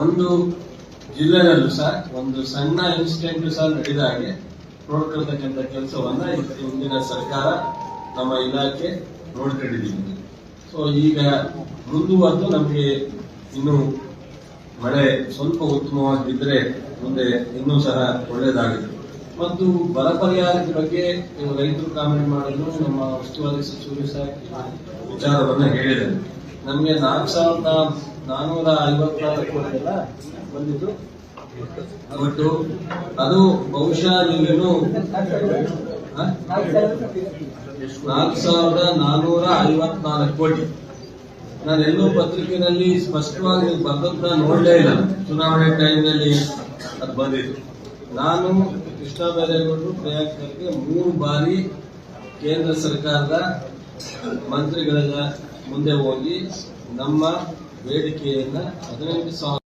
ಒಂದು ಜಿಲ್ಲೆಯಲ್ಲೂ ಸಹ, ಒಂದು ಸಣ್ಣ ಇನ್ಸಿಡೆಂಟ್ ಸಹ ನಡೆದ ಹಾಗೆ ನೋಡ್ಕೊಳ್ತಕ್ಕಂಥ ಕೆಲಸವನ್ನ ಹಿಂದಿನ ಸರ್ಕಾರ ನಮ್ಮ ಇಲಾಖೆ ನೋಡ್ಕೊಂಡಿದ್ದೀವಿ ಸೊ ಈಗ ಮುಂದುವರೆದು ನಮಗೆ ಇನ್ನು ಮಳೆ ಸ್ವಲ್ಪ ಉತ್ತಮವಾಗಿದ್ರೆ ಮುಂದೆ ಇನ್ನೂ ಸಹ ಒಳ್ಳೆಯದಾಗುತ್ತೆ ಮತ್ತು ಬರ ಪರಿಹಾರದ ಬಗ್ಗೆ ರೈತರು ಕಾಮೆಂಟ್ ಮಾಡಲು ನಮ್ಮ ಉಸ್ತುವಾರಿ ಸಚಿವರು ಸಹ ವಿಚಾರವನ್ನ ಹೇಳಿದ್ದಾರೆ. ನಮಗೆ ನಾಲ್ಕು ಸಾವಿರದ ನಾನ್ನೂರ ಐವತ್ನಾಲ್ಕು ಕೋಟಿ ಎಲ್ಲ ಬಂದಿದ್ದು. ಒಟ್ಟು ಅದು ಬಹುಶಃ ನೀವೇನು? ನಾಲ್ಕು ಸಾವಿರದ ನಾನೂರ ಐವತ್ನಾಲ್ಕು ಕೋಟಿ. ನಾನು ಎಲ್ಲೂ ಪತ್ರಿಕೆಯಲ್ಲಿ ಸ್ಪಷ್ಟವಾಗಿ ನೀವು ಬರ್ದದ್ನ ನೋಡಲೇ ಇಲ್ಲ ಚುನಾವಣೆ ಟೈಮ್ನಲ್ಲಿ ಅದು ಬಂದಿದ್ದು. ನಾನು ಕೃಷ್ಣ ಬೈರೇಗೌಡರು ಖರ್ಗೆ ಮೂರು ಬಾರಿ ಕೇಂದ್ರ ಸರ್ಕಾರದ ಮಂತ್ರಿಗಳ ಮುಂದೆ ಹೋಗಿ ನಮ್ಮ ಬೇಡಿಕೆಯನ್ನ ಹದಿನೆಂಟು ಸಾವಿರ